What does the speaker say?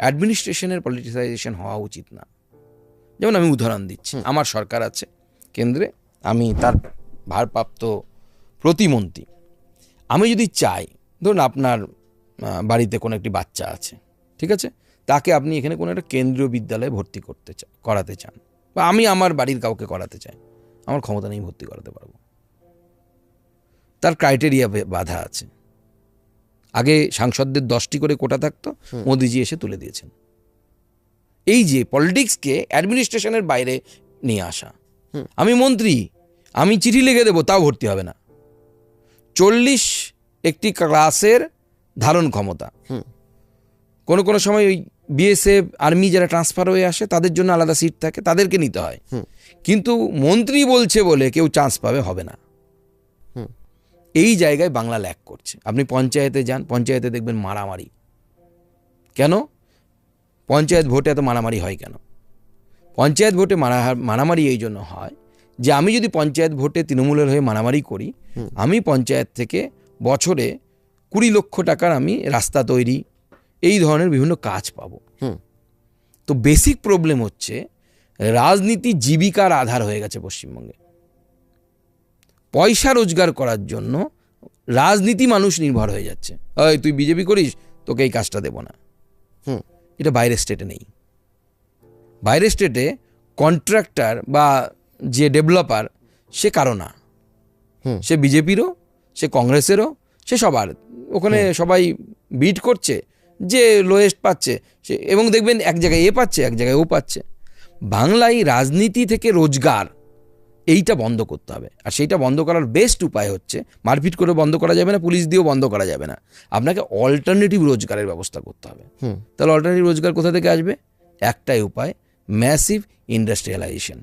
অ্যাডমিনিস্ট্রেশনের politicisation হওয়া উচিত না। যেমন আমি উদাহরণ দিচ্ছি আমার সরকার আছে কেন্দ্রে আমি তার ভারপ্রাপ্ত প্রতিমন্ত্রী। আমি যদি চাই ধরুন আপনার বাড়িতে কোনো একটি বাচ্চা আছে ঠিক আছে? তাকে আপনি এখানে কোনো একটা কেন্দ্রীয় বিদ্যালয়ে ভর্তি করতে চান করাতে চান বা আমি আমার বাড়ির কাউকে করাতে চাই আমার ক্ষমতা নেই ভর্তি করাতে পারব। তার ক্রাইটেরিয়া বাধা আছে। আগে সাংসদদের দশটি করে কোটা থাকতো মোদিজি এসে তুলে দিয়েছেন। এই যে পলিটিক্সকে অ্যাডমিনিস্ট্রেশনের বাইরে নিয়ে আসা। আমি মন্ত্রী আমি চিঠি লিখে দেবো তাও ভর্তি হবে না। চল্লিশ একটি ক্লাসের ধারণ ক্ষমতা। কোনো কোনো সময় ওই বিএসএফ আর্মি যারা ট্রান্সফার হয়ে আসে তাদের জন্য আলাদা সিট থাকে তাদেরকে নিতে হয়। কিন্তু মন্ত্রী বলছে বলে কেউ চান্স পাবে হবে না। এই জায়গায় বাংলা ল্যাক করছে। আপনি পঞ্চায়েতে যান পঞ্চায়েতে দেখবেন মারামারি। কেন? পঞ্চায়েত ভোটে এত মারামারি হয় কেন? পঞ্চায়েত ভোটে মারা মারামারি এই জন্য হয় যে আমি যদি পঞ্চায়েত ভোটে তৃণমূলের হয়ে মারামারি করি আমি পঞ্চায়েত থেকে বছরে কুড়ি লক্ষ টাকার আমি রাস্তা তৈরি এই ধরনের বিভিন্ন কাজ পাবো। তো বেসিক প্রবলেম হচ্ছে রাজনীতি জীবিকার আধার হয়ে গেছে পশ্চিমবঙ্গে। পয়সা রোজগার করার জন্য রাজনীতি মানুষ নির্ভর হয়ে যাচ্ছে। ওই তুই বিজেপি করিস তোকে এই কাজটা দেবো না। হুম। এটা বাইরের স্টেটে নেই। বাইরের স্টেটে কন্ট্রাক্টর বা যে ডেভেলপার সে কারও না। হুম। সে বিজেপিরও সে কংগ্রেসেরও সে সবার। ওখানে সবাই বিট করছে যে লোয়েস্ট পাচ্ছে সে এবং দেখবেন এক জায়গায় এ পাচ্ছে এক জায়গায় ও পাচ্ছে। বাংলায় রাজনীতি থেকে রোজগার এইটা বন্ধ করতে হবে। আর সেইটা বন্ধ করার বেস্ট উপায় হচ্ছে মারপিট করে বন্ধ করা যাবে না পুলিশ দিয়েও বন্ধ করা যাবে না। আপনাকে অল্টারনেটিভ রোজগারের ব্যবস্থা করতে হবে। তাহলে অল্টারনেটিভ রোজগার কোথা থেকে আসবে? একটাই উপায় ম্যাসিভ ইন্ডাস্ট্রিয়ালাইজেশন